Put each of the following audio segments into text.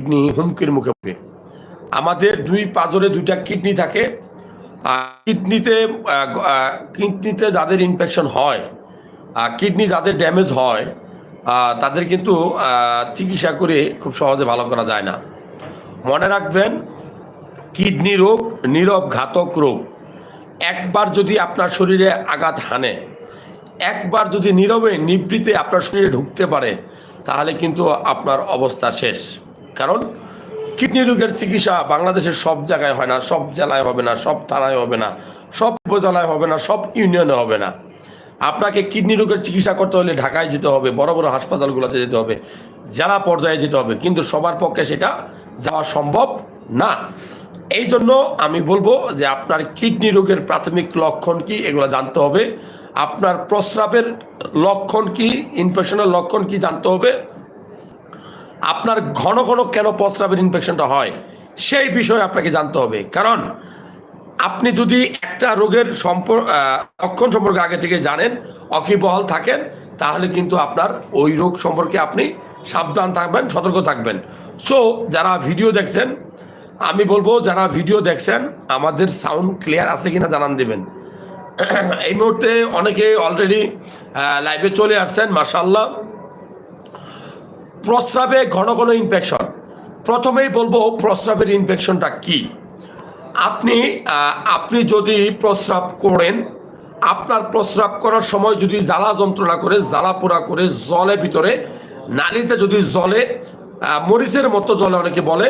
Kidney হুমকির মুখে পড়ে। আমাদের দুই পাজরে দুইটা কিডনি থাকে। কিডনিতে কিডনিতে যাদের ইনফেকশন হয় কিডনি যাদের ড্যামেজ হয় তাদের কিন্তু চিকিৎসা করে খুব সহজে ভালো করা যায় না। মনে রাখবেন, কিডনি রোগ নীরব ঘাতক রোগ। একবার যদি আপনার শরীরে আঘাত হানে, একবার যদি নীরবে নিবৃতে আপনার শরীরে ঢুকতে পারে, তাহলে কিন্তু আপনার অবস্থা শেষ। কারণ কিডনি রোগের চিকিৎসা বাংলাদেশের সব জায়গায় হয় না, সব জেলায় হবে না, সব থানায় হবে না, সব উপজেলায় হবে না, সব ইউনিয়নে হবে না। আপনাকে কিডনি রোগের চিকিৎসা করতে হলে ঢাকায় যেতে হবে, বড় বড় হাসপাতালগুলোতে যেতে হবে, জেলা পর্যায়ে যেতে হবে, কিন্তু সবার পক্ষে সেটা যাওয়া সম্ভব না। এই জন্য আমি বলব যে আপনার কিডনি রোগের প্রাথমিক লক্ষণ কি, এগুলো জানতে হবে। আপনার প্রস্রাবের লক্ষণ কি ইনফেকশনের লক্ষণ কি জানতে হবে। আপনার ঘন ঘন কেন প্রস্রাবের ইনফেকশনটা হয়, সেই বিষয়ে আপনাকে জানতে হবে। কারণ আপনি যদি একটা রোগের সম্পর্ক লক্ষণ সম্পর্কে আগে থেকে জানেন, অকিবহল থাকেন, তাহলে কিন্তু আপনার ওই রোগ সম্পর্কে আপনি সাবধান থাকবেন, সতর্ক থাকবেন। সো যারা ভিডিও দেখছেন, আমি বলব যারা ভিডিও দেখছেন, আমাদের সাউন্ড ক্লিয়ার আছে কিনা জানান দেবেন। এই মুহূর্তে অনেকে অলরেডি লাইভে চলে আসছেন মাসাল্লাহ প্রস্রাবে ঘন ঘন ইনফেকশন প্রথমেই বলব প্রস্রাবের ইনফেকশনটা কি? আপনি আপনি যদি প্রস্রাব করেন, আপনার প্রস্রাব করার সময় যদি জ্বালা যন্ত্রণা করে, জ্বালা পোড়া করে, জলে ভিতরে, নালিতে যদি জলে মরিচের মতো জলে অনেকে বলে,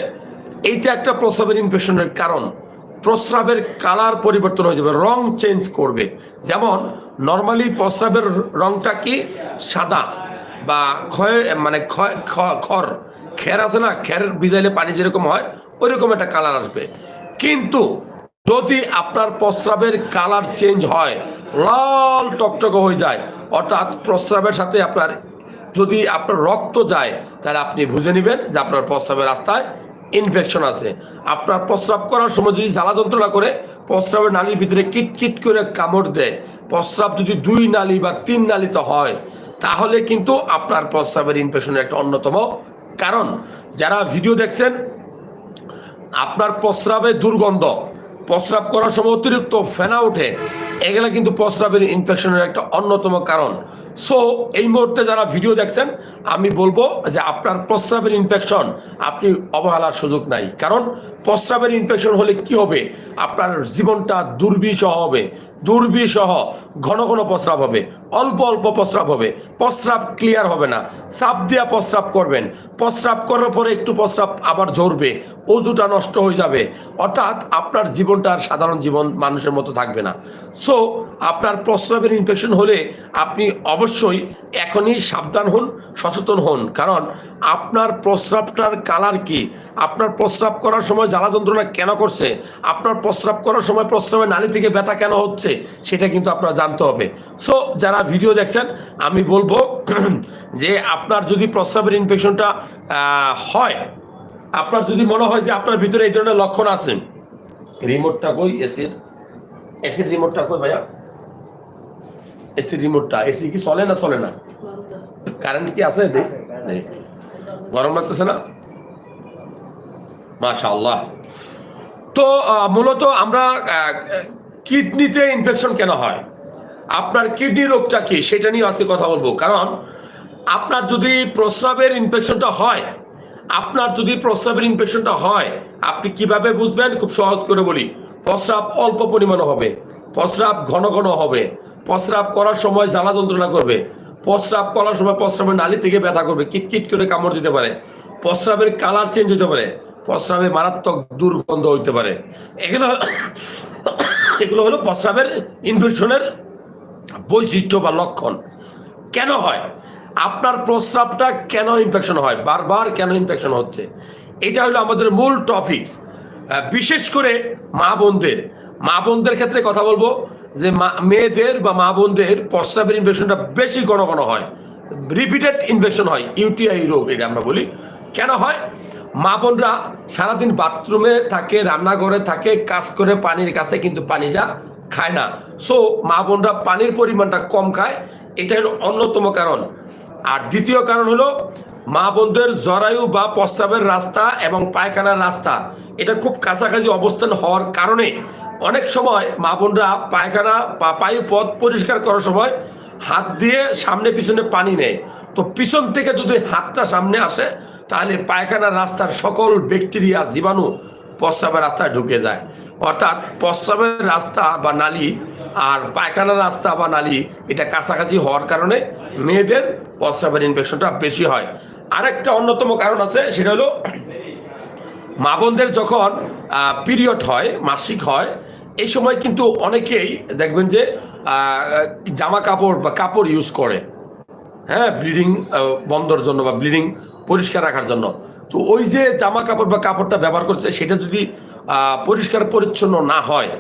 এইটা একটা প্রস্রাবের ইনফেকশনের কারণ। প্রস্রাবের কালার পরিবর্তন হয়ে যাবে, রং চেঞ্জ করবে। যেমন নর্মালি প্রস্রাবের রংটা কি? সাদা। বা ক্ষয় মানে ক্ষয় খ- খড় খের আছে না খের ভিজাইলে পানি যেরকম হয়, ওইরকম একটা কালার আসবে। কিন্তু যদি আপনার প্রস্রাবের কালার চেঞ্জ হয়, লাল টকটকে হয়ে যায়, অর্থাৎ প্রস্রাবের সাথে আপনার, যদি আপনার রক্ত যায়, তাহলে আপনি বুঝে নেবেন যে আপনার প্রস্রাবের রাস্তায় ইনফেকশন আছে। আপনার প্রস্রাব করার সময় যদি জ্বালা যন্ত্রণা করে, প্রস্রাবের নালীর ভিতরে কিট কিট করে কামড় দেয়, প্রস্রাব যদি দুই নালী বা তিন নালীতে হয় তাহলে কিন্তু আপনার প্রস্রাবের ইনফেকশনের একটা অন্যতম কারণ। যারা ভিডিও দেখছেন, আপনার প্রস্রাবে দুর্গন্ধ, প্রস্রাব করার সময় অতিরিক্ত ফেনা ওঠে, এগুলা কিন্তু প্রস্রাবের ইনফেকশনের একটা অন্যতম কারণ। সো এই মুহূর্তে যারা ভিডিও দেখছেন, আমি বলব যে আপনার প্রস্রাবের ইনফেকশন আপনি অবহেলার সুযোগ নাই। কারণ প্রস্রাবের ইনফেকশন হলে কি হবে? আপনার জীবনটা দুর্বিষহ হবে। দুর্বিষহ, ঘন ঘন প্রস্রাব হবে। অল্প অল্প প্রস্রাব হবে। প্রস্রাব ক্লিয়ার হবে না। চাপ দিয়া প্রস্রাব করবেন। প্রস্রাব করার পরে একটু প্রস্রাব আবার ঝরবে। অজুটা নষ্ট হয়ে যাবে। অর্থাৎ আপনার জীবনটা আর সাধারণ জীবন মানুষের মতো থাকবে না। সো আপনার প্রস্রাবের ইনফেকশন হলে আপনি অবশ্যই এখনই সাবধান হন, সচেতন হন। কারণ আপনার প্রস্রাবটার কালার কি? আপনার প্রস্রাব করার সময় জ্বালা যন্ত্রণা কেন করছে? আপনার প্রস্রাব করার সময় প্রস্রাবের নালী থেকে ব্যথা কেন হচ্ছে? সেটা কিন্তু আপনার জানতে হবে। সো যারা ভিডিও দেখছেন, আমি বলব যে আপনার যদি প্রস্রাবের ইনফেকশনটা হয়, আপনার যদি মনে হয় যে আপনার ভিতরে এই ধরনের লক্ষণ আছে রিমোটটা কই? এসির এসির রিমোটটা কই ভাইয়া? এসির রিমোটটা এসি কি চলে না চলে না? কারেন্ট কি আছে। গরম লাগতেছে না? মাশাআল্লাহ। তো মূলত আমরা কিডনিতে ইনফেকশন কেন হয়? আপনার কিডনি রোগটা কি? সেটা নিয়ে আজকে কথা বলব। কারণ আপনার যদি প্রস্রাবের ইনফেকশনটা হয় আপনার যদি প্রস্রাবের ইনফেকশনটা হয় আপনি কীভাবে বুঝবেন? খুব সহজ করে বলি। প্রস্রাব অল্প পরিমাণে হবে। প্রস্রাব ঘন ঘন হবে। প্রস্রাব করার সময় জ্বালা যন্ত্রণা করবে। প্রস্রাব করার সময় প্রস্রাবের নালি থেকে ব্যথা করবে, কিটকিট করে কামড় দিতে পারে। প্রস্রাবের কালার চেঞ্জ হতে পারে, প্রস্রাবে মারাত্মক দুর্গন্ধ হইতে পারে। এগুলো এগুলো হলো প্রস্রাবের ইনফেকশনের বৈশিষ্ট্য বা লক্ষণ। কেন হয়? আপনার প্রস্রাবটা কেন ইনফেকশন হয়? বারবার কেন ইনফেকশন হচ্ছে? এটা হলো আমাদের মূল টপিক বিশেষ করে মা বোনদের। মা বোনদের ক্ষেত্রে কথা বলব। যে মেয়েদের বা মা বোনদের প্রস্রাবের ইনফেকশনটা বেশি ঘন ঘন হয়। রিপিটেড ইনফেকশন হয় ইউটিআই রোগ এটা আমরা বলি। কেন হয়? মা বোনরা সারাদিন বাথরুমে থাকে, রান্নাঘরে থাকে, কাজ করে, পানির কাছে কিন্তু পানিটা খায় না। সো মা বোনরা পানির পরিমাণটা কম খায়, এটা হলো অন্যতম কারণ। আর দ্বিতীয় কারণ হলো, মা বোনদের জরায়ু বা প্রস্রাবের রাস্তা এবং পায়খানার রাস্তা, এটা খুব কাছাকাছি অবস্থান হওয়ার কারণে অনেক সময় মা বোনরা পায়খানা বা পায়ু পথ পরিষ্কার করার সময় হাত দিয়ে সামনে পিছনে পানি নেয়। তো পিছন থেকে যদি হাতটা সামনে আসে, তাহলে পায়খানার রাস্তার সকল ব্যাকটেরিয়া, জীবাণু প্রস্রাবের রাস্তায় ঢুকে যায়। অর্থাৎ প্রস্রাবের রাস্তা বা নালী আর পায়খানার রাস্তা বা নালী এটা কাছাকাছি হওয়ার কারণে মেয়েদের প্রস্রাবের ইনফেকশনটা বেশি হয়। আরেকটা অন্যতম কারণ আছে, সেটা হলো মা বোনদের যখন পিরিয়ড হয়, মাসিক হয়, এই সময় কিন্তু অনেকেই দেখবেন যে জামা কাপড় বা কাপড় ইউজ করে। হ্যাঁ ব্লিডিং বন্ধর জন্য বা ব্লিডিং পরিষ্কার রাখার জন্য। তো ওই যে জামা কাপড় বা কাপড়টা ব্যবহার করছে, সেটা যদি পরিষ্কার পরিচ্ছন্ন না হয়,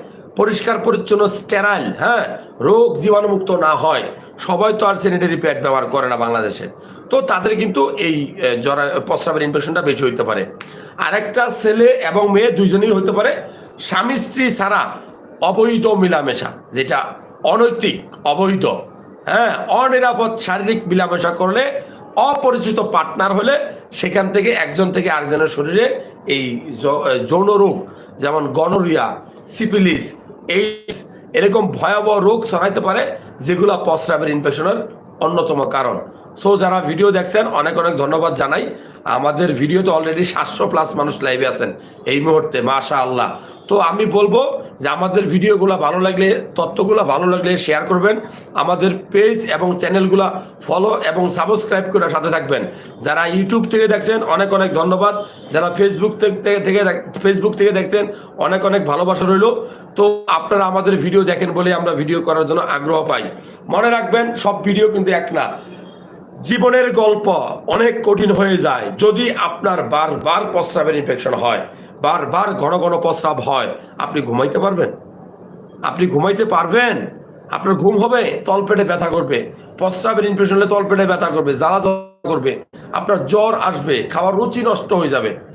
পরিষ্কার পরিচ্ছন্ন স্টেরাইল হ্যাঁ রোগ জীবাণুমুক্ত না হয়, সবাই তো আর স্যানিটারি প্যাড ব্যবহার করে না বাংলাদেশে। তো তাদের কিন্তু এই জরা, প্রস্রাবের ইনফেকশনটা বেশি হইতে পারে। আরেকটা ছেলে এবং মেয়ে দুইজনই হইতে পারে। স্বামী স্ত্রী ছাড়া অবৈধ মিলামেশা, যেটা অনৈতিক, অবৈধ হ্যাঁ অনিরাপদ শারীরিক মিলামেশা করলে, অপরিচিত পার্টনার হলে সেখান থেকে একজন থেকে আরেকজনের শরীরে এই যৌন রোগ, যেমন গনোরিয়া সিপিলিস এইডস এরকম ভয়াবহ রোগ ছড়াইতে পারে, যেগুলো প্রস্রাবের ইনফেকশনের অন্যতম কারণ। সো যারা ভিডিও দেখছেন অনেক অনেক ধন্যবাদ জানাই। আমাদের ভিডিও তো অলরেডি সাতশো প্লাস মানুষ লাইভে আছেন এই মুহূর্তে মাশা আল্লাহ তো আমি বলব যে আমাদের ভিডিওগুলো ভালো লাগলে, তথ্যগুলো ভালো লাগলে শেয়ার করবেন, আমাদের পেজ এবং চ্যানেলগুলো ফলো এবং সাবস্ক্রাইব করে সাথে থাকবেন। যারা ইউটিউব থেকে দেখছেন, অনেক অনেক ধন্যবাদ। যারা ফেসবুক থেকে ফেসবুক থেকে দেখছেন, অনেক অনেক ভালোবাসা রইল। তো আপনারা আমাদের ভিডিও দেখেন বলে আমরা ভিডিও করার জন্য আগ্রহ পাই। মনে রাখবেন, সব ভিডিও কিন্তু এক না। জীবনের গল্প অনেক কঠিন হয়ে যায়। যদি আপনার বারবার প্রস্রাবের ইনফেকশন হয়, বারবার ঘন ঘন প্রস্রাব হয়, আপনি ঘুমাইতে পারবেন? আপনি ঘুমাইতে পারবেন? আপনার ঘুম হবে, তলপেটে ব্যথা করবে। প্রস্রাবের ইনফেকশন হলে তলপেটে ব্যথা করবে, জ্বালা করবে। আপনার জ্বর আসবে, খাওয়ার রুচি নষ্ট হয়ে যাবে।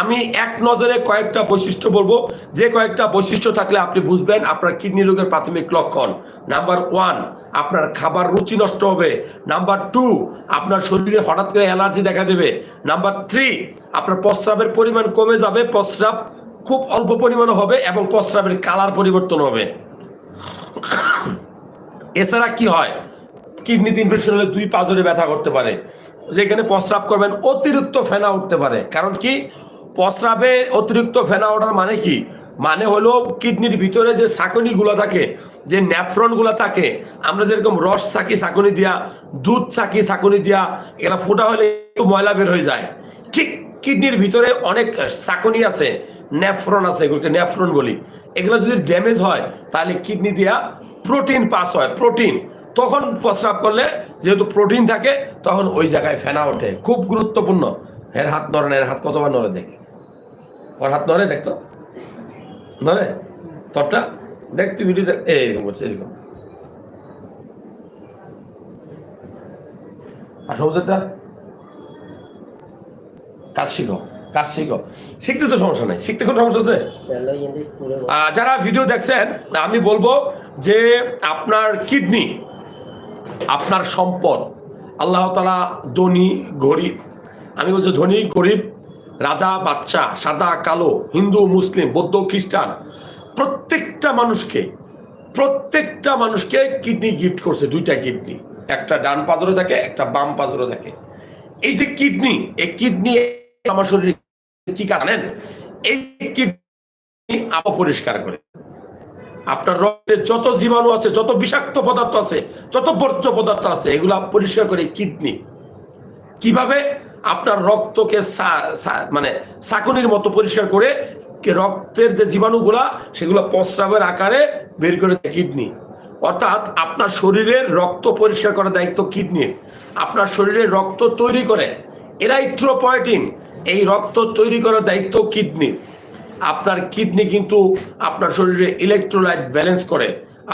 আমি এক নজরে কয়েকটা বৈশিষ্ট্য বলব। যে কয়েকটা বৈশিষ্ট্য থাকলে আপনি বুঝবেন আপনার কিডনি রোগের প্রাথমিক লক্ষণ। নাম্বার ওয়ান, আপনার খাবার রুচি নষ্ট হবে। নাম্বার টু, আপনার শরীরে হঠাৎ করে অ্যালার্জি দেখা দেবে। নাম্বার থ্রি, আপনার প্রস্রাবের পরিমাণ কমে যাবে। প্রস্রাব খুব অল্প পরিমাণে হবে এবং প্রস্রাবের কালার পরিবর্তন হবে। এছাড়া কি হয়? কিডনিতে ইনফেকশন হলে দুই পাঁচরে ব্যথা করতে পারে। যেখানে প্রস্রাব করবেন, অতিরিক্ত ফেনা উঠতে পারে। কারণ কি? প্রস্রাবে অতিরিক্ত ফেনা ওঠার মানে কি? মানে হলো কিডনির ভিতরে যে সাকনিগুলো থাকে, যে ন্যাফ্রনগুলো থাকে, আমরা যেরকম রস চাকি সাকনি দিয়া, দুধ চাকি সাকনি দিয়া, এগুলা ফোটা হলে একটু ময়লা বের হয়ে যায়। ঠিক কিডনির ভিতরে অনেক সাকনি আছে, ন্যাফ্রন আছে, এগুলোকে ন্যাফ্রন বলি। এগুলো যদি ড্যামেজ হয়, তাহলে কিডনি দিয়া প্রোটিন পাস হয়, প্রোটিন। তখন প্রস্রাব করলে যেহেতু প্রোটিন থাকে, তখন ওই জায়গায় ফেনা ওঠে। খুব গুরুত্বপূর্ণ। এর হাত নড়ে না, এর হাত কতবার নড়ে দেখ? ওর হাত নড়ে দেখতো নড়ে? তোরটা? দেখ তুই ভিডিও দেখ। এরকম করছে এরকম। আর সবুজটা কাজ শিখো কাজ শিখো। শিখতে তো সমস্যা নেই। শিখতে কোনো সমস্যা আছে? যারা ভিডিও দেখছেন আমি বলব যে আপনার কিডনি আপনার সম্পদ আল্লাহ তালা ধনী গরিব আমি বলছি, ধনী, গরিব, রাজা বাচ্চা সাদা, কালো, হিন্দু, মুসলিম, বৌদ্ধ, খ্রিস্টান, প্রত্যেকটা মানুষকে প্রত্যেকটা মানুষকে কিডনি গিফট করছে, দুইটা কিডনি। একটা ডান পাজরে থাকে, একটা বাম পাজরে থাকে। এই যে কিডনি, এই কিডনি আমার শরীরে কি জানেন? এই কিডনি অপরিষ্কার করে। আপনার রক্তে যত জীবাণু আছে, যত বিষাক্ত পদার্থ আছে, যত বর্জ্য পদার্থ আছে, এগুলো পরিষ্কার করে কিডনি। কীভাবে? আপনার রক্তকে মানে সাকুনির মতো পরিষ্কার করে রক্তের যে জীবাণুগুলা, সেগুলো প্রস্রাবের আকারে বের করে দেয় কিডনি। অর্থাৎ আপনার শরীরের রক্ত পরিষ্কার করার দায়িত্ব কিডনির। আপনার শরীরে রক্ত তৈরি করে এরাইথ্রোপয়েটিন এই রক্ত তৈরি করার দায়িত্ব কিডনির। আপনার কিডনি কিন্তু আপনার শরীরে ইলেকট্রোলাইট ব্যালেন্স করে,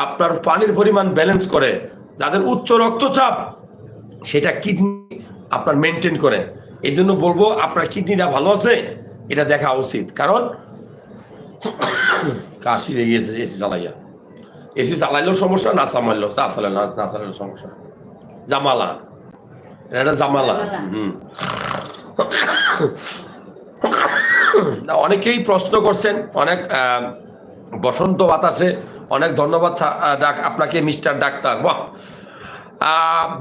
আপনার পানির পরিমাণ ব্যালেন্স করে। যাদের উচ্চ রক্তচাপ, সেটা কিডনি আপনার মেনটেন করে। এই জন্য বলব আপনার কিডনিটা ভালো আছে এটা দেখা উচিত। কারণ কাশি লেগে গেছে এসি চালাইয়া। এসি চালাইলেও সমস্যা না চালাইলেও চা চালাইলেও না চালাইলেও সমস্যা। জামালা। এটা একটা জামালা। হুম। না, অনেকেই প্রশ্ন করছেন অনেক বসন্ত বাতাসে অনেক ধন্যবাদ ডাক আপনাকে মিস্টার ডাক্তার। বাহ!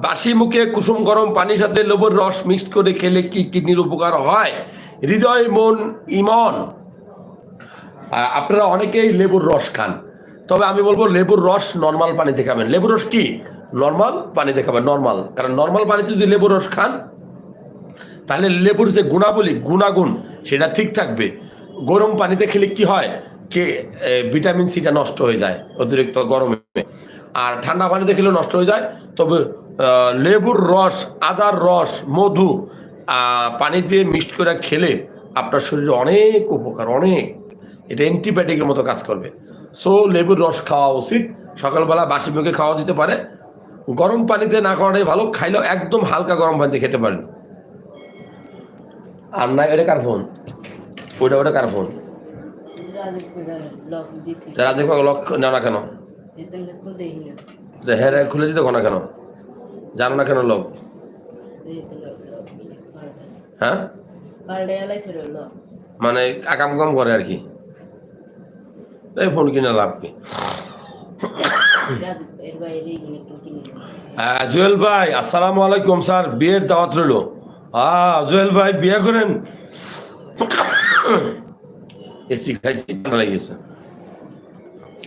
বাসি মুখে কুসুম গরম পানির সাথে লেবুর রস মিক্সড করে খেলে কি কিডনির উপকার হয়? হৃদয়, মন, ইমন। আপনারা অনেকেই লেবুর রস খান। তবে আমি বলব লেবুর রস নর্মাল পানিতে খাবেন। লেবুর রস কি? নর্মাল পানিতে খাবেন নর্মাল কারণ নর্মাল পানিতে যদি লেবুর রস খান, তাহলে লেবুর যে গুণাবলী, গুণাগুণ, সেটা ঠিক থাকবে। গরম পানিতে খেলে কি হয়? কে ভিটামিন সিটা নষ্ট হয়ে যায় অতিরিক্ত গরমে। আর ঠান্ডা পানিতে খেলে নষ্ট হয়ে যায়। তবে লেবুর রস আদার রস মধু পানি দিয়ে মিক্সড করে খেলে আপনার শরীরে অনেক উপকার অনেক। এটা অ্যান্টিবায়োটিকের মতো কাজ করবে। সো লেবুর রস খাওয়া উচিত। সকালবেলা বাসি মুখে খাওয়া যেতে পারে। গরম পানিতে না খাওয়াটাই ভালো। খাইলেও একদম হালকা গরম পানিতে খেতে পারেন। আর না এটা কার ফোন? ওইটা ওটা কার ফোন? রাজীব লক না না কেন? তো হ্যাঁ খুলে দিতে না কেন? জানো না কেন হ্যাঁ? মানে আকাম কাম করে আর কি। ফোন কিনে লাভ কি? আহ, জুয়েল ভাই আসসালামু আলাইকুম স্যার বিয়ের দাওয়াত রইল। জুয়েল ভাই বিয়ে করেন। এসি খাইছি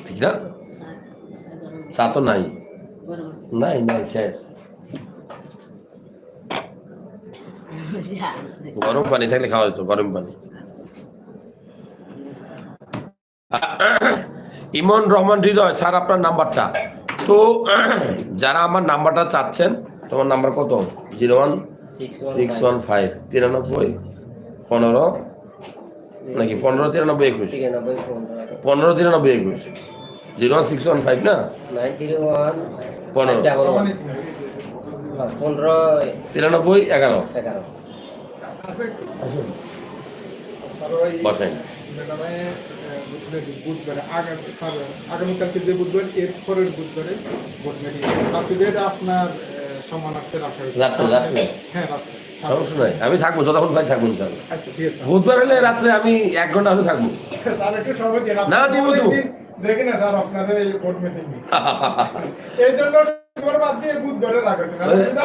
ঠিক না? চা তো নাই। গরম নাই নাই শেষ গরম পানি থাকলে খাওয়া যেত গরম পানি। ইমন রহমান হৃদয় স্যার আপনার নাম্বারটা। তো যারা আমার নাম্বারটা চাচ্ছেন তোমার নাম্বার কত? Zero one six one five. তিরানব্বই পনেরো? নাকি পনেরো তিরানব্বই একুশ? পনেরো তিরানব্বই একুশ। Zero one six one five না? নাইন থ্রি ওয়ান পনেরো। ওয়ান পনেরো তিরানব্বই এগারো। এগারো। বসেন। আগামীকালকে যে বুধবার এর পরের বুধবারে ভোট আপনার? হ্যাঁ সমস্যা নাই। আমি থাকব যতক্ষণ ভাই থাকব আচ্ছা ঠিক আছে। বুধবার হলে রাত্রে আমি এক ঘণ্টা হলে থাকব। না, দিব। দেখি না স্যার আপনাদের এই ভোট মিটিং এই জন্য বাদ দিয়ে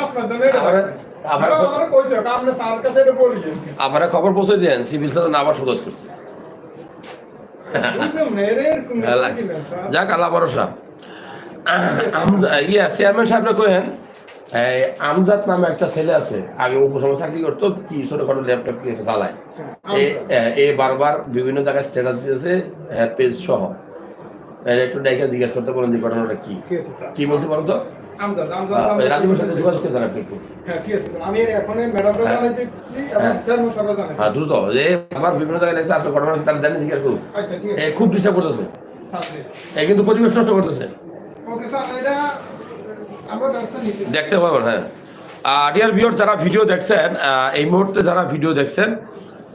আপনার জন্য এটা আমরা খবর পৌঁছে দেন সিভিল সার্জন আবার করছে। যাক আল্লাহ ভরসা। ইয়া চেয়ারম্যান সাহেবরা কহেন এই আমজাদ নামে একটা ছেলে আছে আগে উপসময় চাকরি করতো কি ছোটখাটো ল্যাপটপ কি চালায়। হ্যাঁ, এ- বারবার বিভিন্ন জায়গায় স্ট্যাটাস দিয়েছে হ্যাঁ পেজ সহ। একটু ডাইকা জিজ্ঞেস করতে বলেন যে ঘটনাটা কি। কি বলতে পারো তো আমজাদ আমজাদ আহ, আমজাদ- রাজীবের সাথে যোগাযোগ করতে আপনি একটু। হ্যাঁ হ্যাঁ। হ্যাঁ। দ্রুত যে আবার বিভিন্ন জায়গায় লেগেছে আসলে ঘটনা তার জানি জিজ্ঞেস করুন। আচ্ছা খুব ডিস্টার্ব করতেছে। এ কিন্তু পরিবেশ নষ্ট করতেছে। দেখতে পাবেন হ্যাঁ। ডিয়ার ভিউর যারা ভিডিও দেখছেন এই মুহূর্তে যারা ভিডিও দেখছেন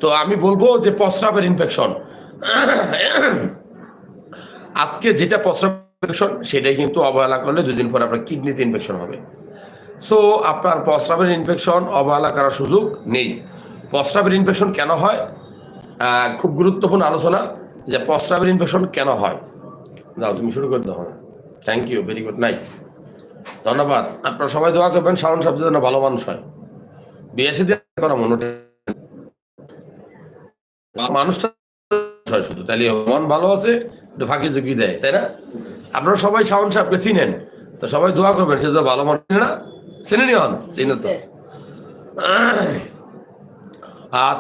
তো আমি বলব যে প্রস্রাবের ইনফেকশন আজকে যেটা প্রস্রাব ইনফেকশন সেটাই কিন্তু অবহেলা করলে দুদিন পর আপনার কিডনিতে ইনফেকশন হবে। সো আপনার প্রস্রাবের ইনফেকশন অবহেলা করার সুযোগ নেই। প্রস্রাবের ইনফেকশন কেন হয়? খুব গুরুত্বপূর্ণ আলোচনা যে প্রস্রাবের ইনফেকশন কেন হয়। যাও, তুমি শুরু করে দাও। Thank you very good nice ধন্যবাদ। আপনারা সবাই দোয়া করবেন, শাওন শব্দ যেন ভালো মানুষ হয়। বিয়ে সাথে করা মনে মানুষটা হয় শুধু। তাহলে মন ভালো আছে, একটু ফাঁকি ঝুঁকি দেয়, তাই না? আপনারা সবাই শাওন সাহেবকে চিনেন? তো সবাই দোয়া করবেন, সে তো ভালো না? চিনে তো।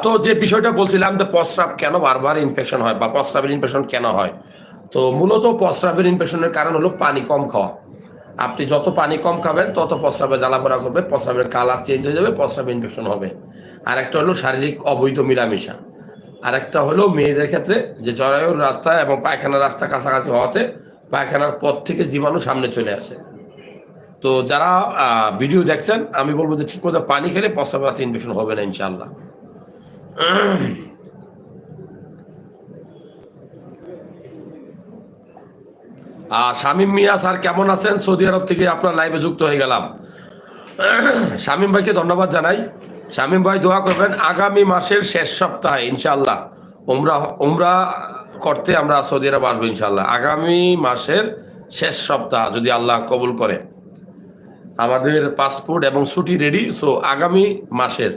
তো যে বিষয়টা বলছিলাম যে প্রস্রাব কেন বারবার ইনফেকশন হয় বা প্রস্রাবের ইনফেকশন কেন হয়? তো মূলত প্রস্রাবের ইনফেকশনের কারণ হলো পানি কম খাওয়া। আপনি যত পানি কম খাবেন, তত প্রস্রাবে জ্বালাপোড়া করবে, প্রস্রাবের কালার চেঞ্জ হয়ে যাবে, প্রস্রাবে ইনফেকশন হবে। আর একটা হলো শারীরিক অবৈধ মিলামেশা। আর একটা হলো মেয়েদের ক্ষেত্রে যে জরায়ুর রাস্তা এবং পায়খানার রাস্তা কাছাকাছি হওয়াতে পায়খানার পথ থেকে জীবাণু সামনে চলে আসে। তো যারা ভিডিও দেখছেন, আমি বলব যে ঠিক মতো পানি খেলে প্রস্রাবের রাস্তা ইনফেকশন হবে না ইনশাল্লাহ শামীম মিয়া স্যার কেমন আছেন? সৌদি আরব থেকে আপনার লাইভে যুক্ত হয়ে গেলাম। শামীম ভাইকে ধন্যবাদ জানাই। শামীম ভাই দোয়া করবেন আগামী মাসের শেষ সপ্তাহে ইনশাল্লাহ উমরা উমরা করতে আমরা সৌদি আরব আসব ইনশাআল্লাহ। আগামী মাসের শেষ সপ্তাহ যদি আল্লাহ কবুল করে। আমাদের পাসপোর্ট এবং ছুটি রেডি সো আগামী মাসের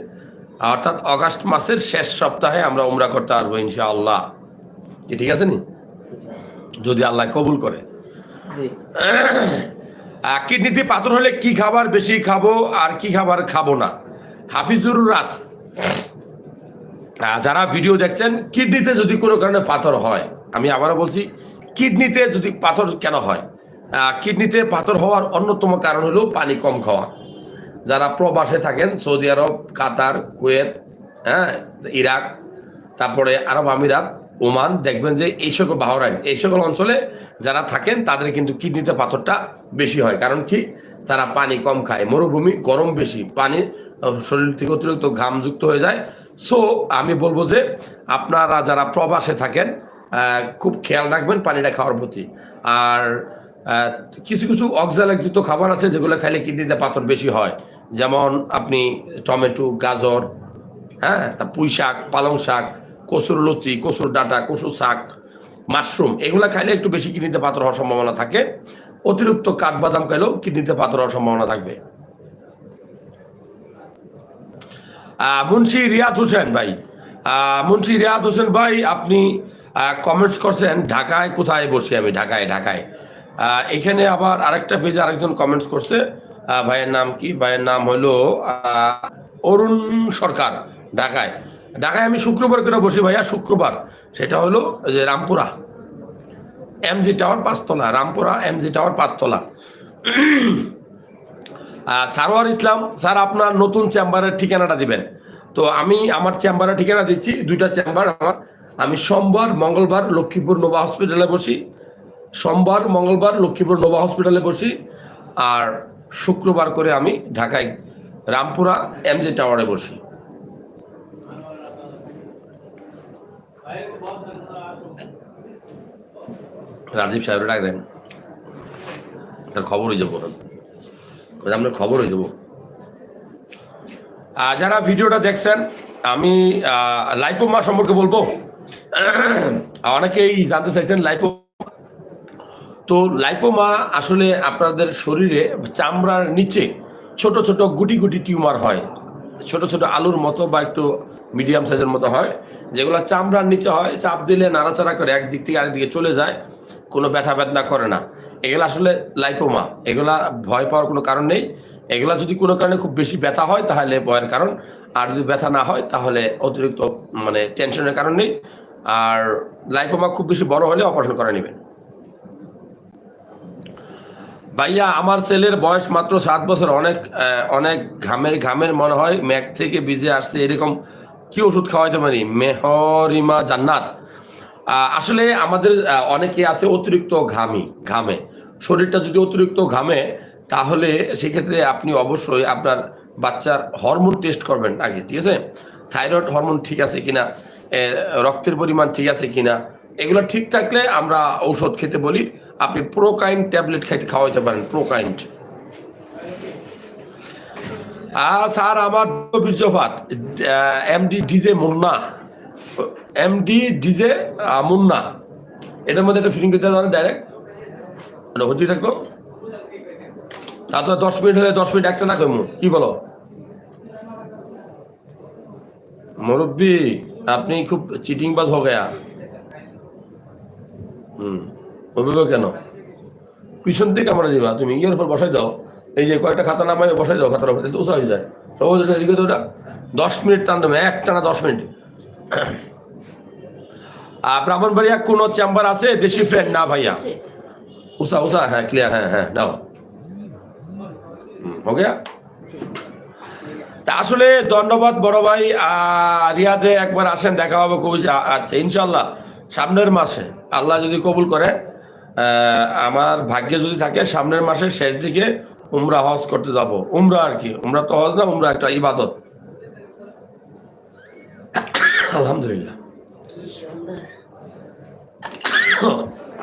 অর্থাৎ অগাস্ট মাসের শেষ সপ্তাহে আমরা উমরা করতে আসব ইনশাআল্লাহ। কি ঠিক আছে নি? যদি আল্লাহ কবুল করে। কিডনিতে পাথর হলে কি খাবার বেশি খাব আর কি খাবার খাব না? হাফিজুর রাস। যারা ভিডিও দেখছেন, কিডনিতে যদি কোনো কারণে পাথর হয়, আমি আবারও বলছি, কিডনিতে যদি পাথর কেন হয়? কিডনিতে পাথর হওয়ার অন্যতম কারণ হলো পানি কম খাওয়া। যারা প্রবাসে থাকেন, সৌদি আরব, কাতার, কুয়েত হ্যাঁ ইরাক, তারপরে আরব আমিরাত ওমান, দেখবেন যে এই সকল বাহরাইন, এই সকল অঞ্চলে যারা থাকেন, তাদের কিন্তু কিডনিতে পাথরটা বেশি হয়। কারণ কি? তারা পানি কম খায়, মরুভূমি গরম বেশি, পানি শরীর থেকে অতিরিক্ত ঘামযুক্ত হয়ে যায়। সো আমি বলব যে আপনারা যারা প্রবাসে থাকেন খুব খেয়াল রাখবেন পানিটা খাওয়ার প্রতি। আর কিছু কিছু অক্সালেকযুক্ত খাবার আছে, যেগুলো খাইলে কিডনিতে পাথর বেশি হয়। যেমন আপনি টমেটো, গাজর হ্যাঁ তা পুঁই শাক পালং শাক কসুর লতি কসুর ডাটা কসুর শাক, মাশরুম, এগুলা খাইলে একটু বেশি কিডনিতে পাথর হওয়ার সম্ভাবনা থাকে। অতিরিক্ত কাঠবাদাম খাইলেও কিডনিতে পাথর হওয়ার সম্ভাবনা থাকবে। মুন্সি রিয়াদ হোসেন ভাই মুন্সি রিয়াদ হোসেন ভাই, আপনি কমেন্টস করছেন, ঢাকায় কোথায় বসি আমি? ঢাকায় ঢাকায়। এখানে আবার আরেকটা পেজে আরেকজন কমেন্টস করছে। ভাইয়ের নাম কি? ভাইয়ের নাম হলো অরুণ সরকার, ঢাকায়। ঢাকায় আমি শুক্রবার করে বসি ভাইয়া, শুক্রবার। সেটা হলো যে রামপুরা। এমজি টাওয়ার পাঁচতলা, রামপুরা এমজি টাওয়ার পাঁচতলা। সারোয়ার ইসলাম স্যার আপনার নতুন চেম্বারের ঠিকানাটা দিবেন। তো আমি আমার চেম্বারের ঠিকানা দিচ্ছি, দুইটা চেম্বার আমার। আমি সোমবার, মঙ্গলবার লক্ষ্মীপুর নোভা হসপিটালে বসি। সোমবার, মঙ্গলবার লক্ষ্মীপুর নোভা হসপিটালে বসি। আর শুক্রবার করে আমি ঢাকায় রামপুরা এমজে টাওয়ারে বসি। রাজীব সাহেবের ডাক দেন। তার খবর হয়ে যাব আপনার খবর হয়ে যাব। যারা ভিডিওটা দেখছেন, আমি লাইপোমা সম্পর্কে বলব। অনেকেই জানতে চাইছেন লাইপো তো লাইপোমা আসলে আপনাদের শরীরে চামড়ার নিচে ছোট ছোট গুটি গুটি টিউমার হয়। ছোট ছোট আলুর মতো বা একটু মিডিয়াম সাইজের মতো হয়, যেগুলো চামড়ার নিচে হয়, চাপ দিলে নাড়াচাড়া করে একদিক থেকে আরেকদিকে চলে যায়, কোনো ব্যথা বেদনা করে না। এগুলো আসলে লাইপোমা এগুলা ভয় পাওয়ার কোনো কারণ নেই। এগুলা যদি কোনো কারণে খুব বেশি ব্যথা হয়, তাহলে ভয়ের কারণ। আর যদি ব্যথা না হয়, তাহলে অতিরিক্ত মানে টেনশনের কারণ নেই। আর লাইপোমা খুব বেশি বড় হলে অপারেশন করে নেবেন। ভাইয়া, আমার ছেলের বয়স মাত্র সাত বছর, অনেক অনেক ঘামের ঘামের মনে হয় ম্যাক থেকে ভিজে আসছে, এরকম কি ওষুধ খাওয়াইতে পারি? মেহরিমা জান্নাত। আসলে আমাদের অনেকে আছে অতিরিক্ত ঘামি, ঘামে। শরীরটা যদি অতিরিক্ত ঘামে, তাহলে সেক্ষেত্রে আপনি অবশ্যই আপনার বাচ্চার হরমোন টেস্ট করবেন আগে, ঠিক আছে? থাইরয়েড হরমোন ঠিক আছে কিনা? রক্তের পরিমাণ ঠিক আছে কিনা? এগুলো ঠিক থাকলে আমরা ঔষধ খেতে বলি। আপনি প্রোকাইন ট্যাবলেট খাইতে খাওয়াইতে পারেন প্রোকাইন্ট স্যার, আমার বীর্যপাত MD DJ Munna. MD DJ Munna. এটার মধ্যে একটা ফিটিং করতে হবে ডাইরেক্ট মানে হতেই থাকল তা তো দশ মিনিট হলে দশ মিনিট একটা না কমু কি বলো? মুরব্বী, আপনি খুব চিটিং বাজ হো গয়া হুম ওইভাবে কেন? পিছন দিকে আমরা দিবা, তুমি ইয়ের উপর বসাই দাও। এই যে কয়েকটা খাতা নামায় বসাই দাও খাতার ওপরে উষা হয়ে যায়। সহজ লিখে ওটা দশ মিনিট টান দেবে এক টানা দশ মিনিট। আর ব্রাহ্মণবাড়িয়া কোনো চেম্বার আছে? দেশি ফ্রেন্ড না ভাইয়া। উষা উষা হ্যাঁ ক্লিয়ার হ্যাঁ হ্যাঁ নাও। ওকে তা আসলে ধন্যবাদ বড় ভাই রিয়াদে একবার আসেন দেখা হবে খুবই আচ্ছা ইনশাল্লাহ সামনের মাসে আল্লাহ যদি কবুল করে আমার ভাগ্যে যদি থাকে সামনের মাসের শেষ দিকে উমরা হজ করতে যাব। উমরা আর কি? উমরা তো হজ না, উমরা একটা ইবাদত। আলহামদুলিল্লাহ।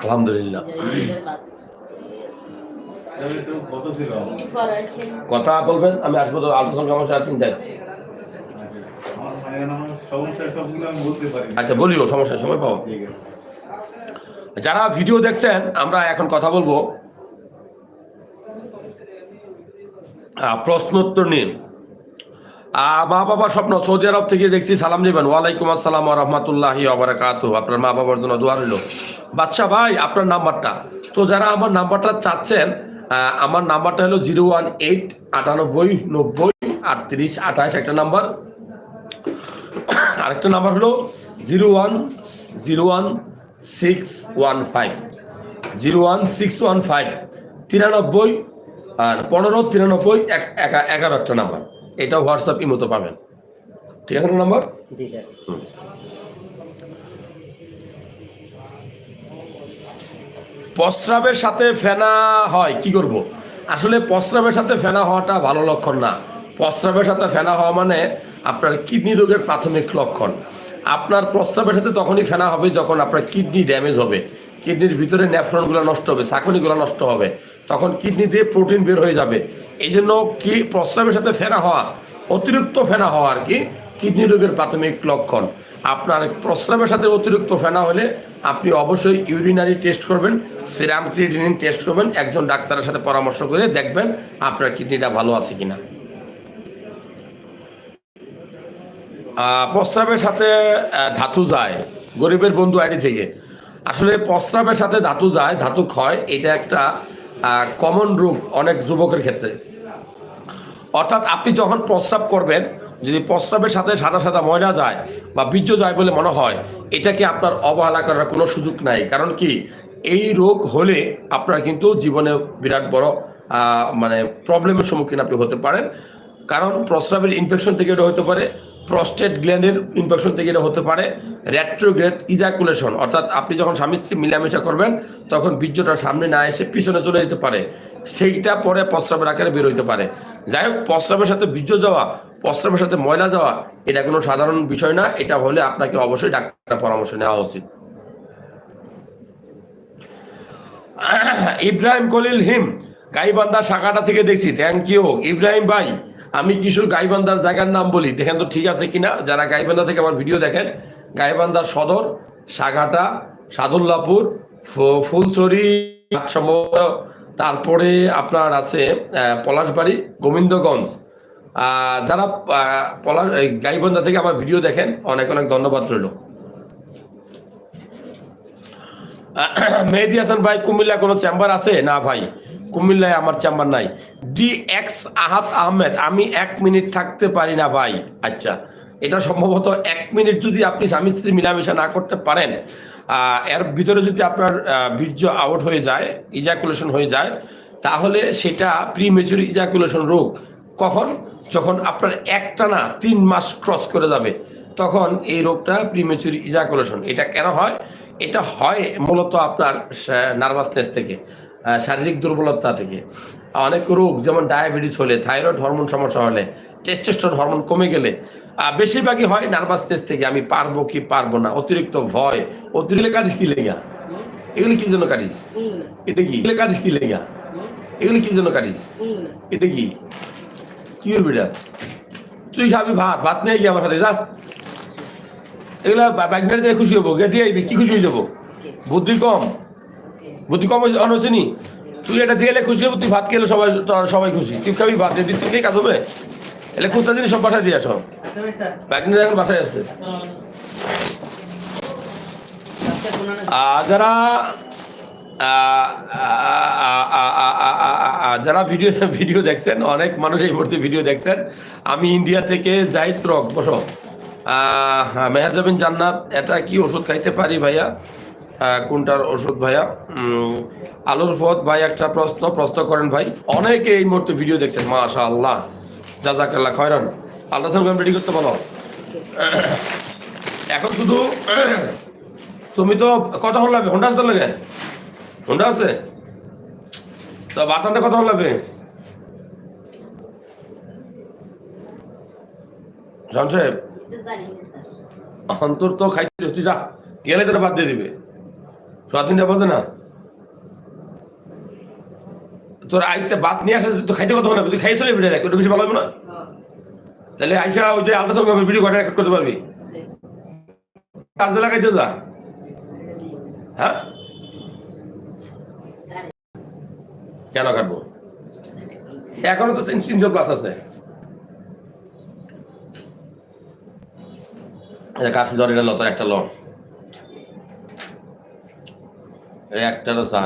আলহামদুলিল্লাহ। কথা বলবেন, আমি আসব তো আলট্রাসাউন্ড সমস্যা না। আচ্ছা বলিও, সমস্যা সময় পাবো। যারা ভিডিও দেখছেন, আমরা এখন কথা বলব। প্রশ্নোত্তর নিয়ে। মা বাবার স্বপ্ন, সৌদি আরব থেকে দেখছি সালাম দিবেন। ওয়ালাইকুম আসসালাম রহমতুল্লাহ আবরাকাত আপনার মা বাবার জন্য দোয়া রইল। বাচ্চা ভাই, আপনার নাম্বারটা। তো যারা আমার নাম্বারটা চাচ্ছেন আমার নাম্বারটা হলো জিরো ওয়ান এইট আটানব্বই নব্বই আটত্রিশ আঠাশ, একটা নাম্বার। আরেকটা নাম্বার হলো zero one zero one six one five. Zero one six one five, তিরানব্বই আর পনেরো তিরানব্বই এক একা- এগারো একটা নাম্বার এটা হোয়াটসঅ্যাপ ইমোতে পাবেন। ঠিক আছে নাম্বার জি স্যার। প্রস্রাবের সাথে ফেনা হয় কি করব? আসলে প্রস্রাবের সাথে ফেনা হওয়াটা ভালো লক্ষণ না। প্রস্রাবের সাথে ফেনা হওয়া মানে আপনার কিডনি রোগের প্রাথমিক লক্ষণ। আপনার প্রস্রাবের সাথে তখনই ফেনা হবে যখন আপনার কিডনি ড্যামেজ হবে। কিডনির ভিতরে ন্যাফ্রনগুলো নষ্ট হবে সাকনিগুলো নষ্ট হবে। তখন কিডনি দিয়ে প্রোটিন বের হয়ে যাবে। এই জন্য কি প্রস্রাবের সাথে ফেনা হওয়া, অতিরিক্ত ফেনা হওয়া আর কি কিডনি রোগের প্রাথমিক লক্ষণ। আপনার প্রস্রাবের সাথে অতিরিক্ত ফেনা হলে আপনি অবশ্যই ইউরিনারি টেস্ট করবেন, সিরাম ক্রিয়েটিনিন টেস্ট করবেন, একজন ডাক্তারের সাথে পরামর্শ করে দেখবেন আপনার কিডনিটা ভালো আছে কিনা। প্রস্রাবের সাথে ধাতু যায়, গরিবের বন্ধু আইডি থেকে। আসলে প্রস্রাবের সাথে ধাতু যায়, ধাতু ক্ষয়, এটা একটা কমন রোগ অনেক যুবকের ক্ষেত্রে। অর্থাৎ আপনি যখন প্রস্রাব করবেন, যদি প্রস্রাবের সাথে সাদা সাদা ময়লা যায় বা বীর্য যায় বলে মনে হয়, এটাকে আপনার অবহেলা করার কোনো সুযোগ নাই। কারণ কি? এই রোগ হলে আপনার কিন্তু জীবনে বিরাট বড় মানে প্রবলেমের সম্মুখীন আপনি হতে পারেন। কারণ প্রস্রাবের ইনফেকশন থেকে এটা হতে পারে প্রস্টেট গ্ল্যান্ডের ইনফেকশন থেকে এটা হতে পারে। রেট্রোগ্রেড ইজাকুলেশন, অর্থাৎ আপনি যখন স্বামী স্ত্রী মিলামেশা করবেন, তখন বীর্যটা সামনে না এসে পিছনে চলে যেতে পারে। সেইটা পরে প্রস্রাবের আকারে বের হইতে পারে। যাই হোক, প্রস্রাবের সাথে বীর্য যাওয়া, প্রস্রাবের সাথে ময়লা যাওয়া, এটা কোনো সাধারণ বিষয় না। এটা হলে আপনাকে অবশ্যই ডাক্তার পরামর্শ নেওয়া উচিত। ইব্রাহিম কলিল হিম, গাইবান্ধা শাখাটা থেকে দেখছি। থ্যাংক ইউ ইব্রাহিম ভাই। আমি কিছু গাইবান্ধার জায়গার নাম বলি। দেখেন তো ঠিক আছে কিনা? যারা গাইবান্ধা থেকে আমার ভিডিও দেখেন গাইবান্ধার সদর, সাগাটা, সাদুল্লাপুর ফুলছড়ি তারপরে আপনার আছে পলাশবাড়ি, গোবিন্দগঞ্জ। যারা পলাশ গাইবান্ধা থেকে আমার ভিডিও দেখেন, অনেক অনেক ধন্যবাদ রইল। মেহেদি হাসান ভাই, কুমিল্লা কোনো চেম্বার আছে? না ভাই। কুমিল্লায় আমার চেম্বার নাই। ডি এক্স আহাত আহমেদ আমি এক মিনিট থাকতে পারি না ভাই। আচ্ছা এটা সম্ভবত এক মিনিট যদি আপনি স্বামী স্ত্রী মিলামেশা না করতে পারেন এর ভিতরে যদি আপনার বীর্য আউট হয়ে যায় ইজাকুলেশন হয়ে যায়, তাহলে সেটা প্রি মেচুরি ইজাকুলেশন রোগ। কখন? যখন আপনার একটানা তিন মাস ক্রস করে যাবে, তখন এই রোগটা প্রিমেচুরি ইজাকুলেশন এটা কেন হয়? এটা হয় মূলত আপনার নার্ভাসনেস থেকে। শারীরিক দুর্বলতা থেকে। অনেক রোগ যেমন ডায়াবেটিস হলে থাইরয়েড হরমোন সমস্যা হলে টেস্টেস্টন হরমোন কমে গেলে বেশিরভাগই হয় নার্ভাসনেস থেকে। আমি পারব কি পারব না অতিরিক্ত ভয় অতিরিক্ত কাটিস কি লেগা? এগুলি কি জন্য কাটিস এটা কি? কাটিস কি লেগা? এগুলি কি জন্য কাটিস এটা কি? কি করবি এটা তুই খাবি ভাত ভাত নেই কি আমার সাথে যা। এগুলা দিয়ে খুশি হব গে দিয়ে আইবি, কি খুশি হয়ে যাব? বুদ্ধি কম। বুদ্ধি কম হয়েছে অন হয়েছে নি তুই এটা দিয়ে খুশি হবে তুই ভাত খেলে সবাই সবাই খুশি তুই খাবি ভাত বিস্কুট খেয়ে কাজ হবে এলে খুচরা জিনিস সব বাসায় দিয়ে আসো প্যাকিং এখন বাসায় আছে যারা যারা ভিডিও ভিডিও দেখছেন অনেক মানুষ এই মুহূর্তে ভিডিও দেখছেন আমি ইন্ডিয়া থেকে যাই ত্রক বসো মেহাজাবিন জান্নাত এটা কি ওষুধ খাইতে পারি ভাইয়া কোনটার ওষুধ ভাইয়া? উম, আলুর ফত ভাই একটা প্রশ্ন প্রশ্ন করেন ভাই। অনেকে এই মুহূর্তে ভিডিও দেখছেন মাশা আল্লাহ জাজাকাল্লাহ খয়রান। আল্ট্রাসাউন্ড রেডি করতে বলো। এখন শুধু তুমি তো কতক্ষণ লাগবে? হোন্ডা আসতে লাগে? হোন্ডা আছে? তো বাতানটা কতক্ষণ লাগবে? জন সাহেব অন্তর তো খাইতে তুই যা। গেলে তোরা বাদ দিয়ে দিবে। স্বাধীনটা না? তোর আইতে নিয়ে আসা তো খাইতে কথা না তুই খাইছিল ভিডিও দেখ ওটা বেশি ভালো হবে না? হ্যাঁ। তাহলে আইসা ওই যে আল্ট্রাসাউন্ড ভিডিও করে রেকর্ড করতে পারবি। কাজে লাগাইতে যা। হ্যাঁ? কেন কাটবো? এখনও তো তিনশো প্লাস আছে। কাছে জ্বর এটা লো তোর একটা লো একটা তো স্যার